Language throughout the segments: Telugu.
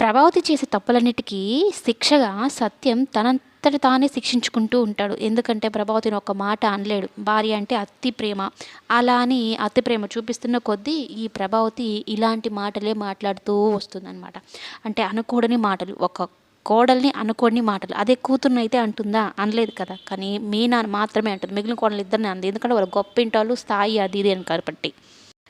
ప్రభావతి చేసే తప్పులన్నిటికీ శిక్షగా సత్యం తనంతట తానే శిక్షించుకుంటూ ఉంటాడు. ఎందుకంటే ప్రభావతిని ఒక మాట అనలేడు. భార్య అంటే అతి ప్రేమ. అలా అని అతి ప్రేమ చూపిస్తున్న కొద్దీ ఈ ప్రభావతి ఇలాంటి మాటలే మాట్లాడుతూ వస్తుందన్నమాట. అంటే అనుకోడని మాటలు. ఒక కోడల్ని అనుకోని మాటలు. అదే కూతుర్ని అయితే అంటుందా? అనలేదు కదా. కానీ మీనా మాత్రమే అంటుంది. మిగిలిన కోడలు ఇద్దరిని అంది. ఎందుకంటే వాళ్ళు గొప్ప ఇంటాలు స్థాయి అది ఇది అని కాబట్టి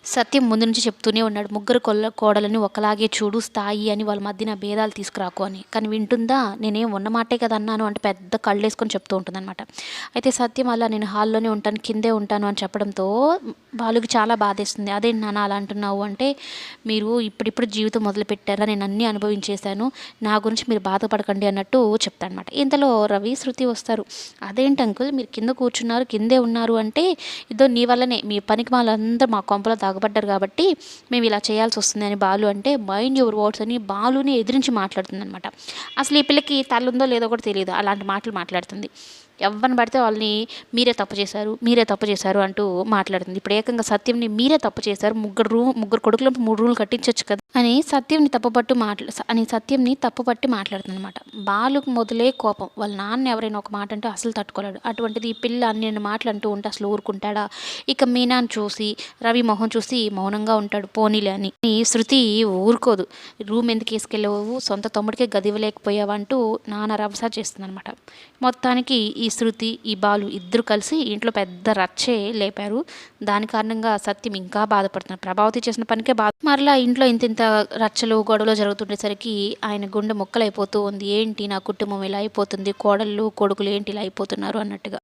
సత్యం ముందు నుంచి చెప్తూనే ఉన్నాడు. ముగ్గురు కొల్ల కోడలని ఒకలాగే చూడు స్థాయి అని వాళ్ళ మధ్యన భేదాలు తీసుకురాకు అని. కానీ వింటుందా? నేనేం ఉన్న మాటే కదా అన్నాను అంటే పెద్ద కళ్ళు వేసుకొని చెప్తూ ఉంటుందన్నమాట. అయితే సత్యం అలా నేను హాల్లోనే ఉంటాను కిందే ఉంటాను అని చెప్పడంతో బాలుకి చాలా బాధేస్తుంది. అదేంటి నాన్న అలా అంటున్నావు అంటే మీరు ఇప్పుడిప్పుడు జీవితం మొదలుపెట్టారా నేను అన్నీ అనుభవించేశాను. నా గురించి మీరు బాధపడకండి అన్నట్టు చెప్తానమాట ఇంతలో రవి శృతి వస్తారు. అదేంటి అంకుల్? మీరు కింద కూర్చున్నారు కిందే ఉన్నారు అంటే ఇదో నీ వల్లనే. మీ పనికి వాళ్ళందరూ మా కొంపలో తాగబడ్డారు కాబట్టి మేము ఇలా చేయాల్సి వస్తుంది అని బాలు అంటే మైండ్ యువర్ వర్డ్స్ అని బాలుని ఎదిరించి మాట్లాడుతుంది అనమాట అసలు ఈ పిల్లకి తల్లుందో లేదో కూడా తెలియదు అలాంటి మాటలు మాట్లాడుతుంది. ఎవరిని పడితే వాళ్ళని మీరే తప్పు చేశారు మీరే తప్పు చేశారు అంటూ మాట్లాడుతుంది. ఇప్పుడు ఏకంగా సత్యంని మీరే తప్పు చేశారు ముగ్గురు రూ ముగ్గురు కొడుకులు మూడు రూలు కట్టించవచ్చు కదా అని సత్యంని తప్పుపట్టు మాట్లా అని సత్యంని తప్పుపట్టి మాట్లాడుతుంది అనమాట బాలుకు మొదలే కోపం. వాళ్ళ నాన్న ఎవరైనా ఒక మాట అంటే అసలు తట్టుకోలేడు. అటువంటిది ఈ పిల్ల అన్ని మాటలు అంటూ ఉంటే అసలు ఊరుకుంటాడా? ఇక మీనాన్ని చూసి రవి మొహం చూసి మౌనంగా ఉంటాడు. పోనీలే అని. శృతి ఊరుకోదు. రూమ్ ఎందుకు వేసుకెళ్ళవు? సొంత తమ్ముడికే గదివలేకపోయావు అంటూ నాన్న రభస చేస్తుంది అనమాట మొత్తానికి ఈ శృతి ఈ బాలు ఇద్దరు కలిసి ఇంట్లో పెద్ద రచ్చే లేపారు. దాని కారణంగా సత్యం ఇంకా బాధపడుతున్నారు. ప్రభావతి చేసిన పనికే బాధ. మరలా ఇంట్లో ఇంత ఇంత రచ్చలు గొడవలు జరుగుతుండేసరికి ఆయన గుండె ముక్కలైపోతూ ఉంది. ఏంటి నా కుటుంబం ఇలా అయిపోతుంది? కోడళ్ళు కొడుకులు ఏంటి ఇలా అయిపోతున్నారు? అన్నట్టుగా.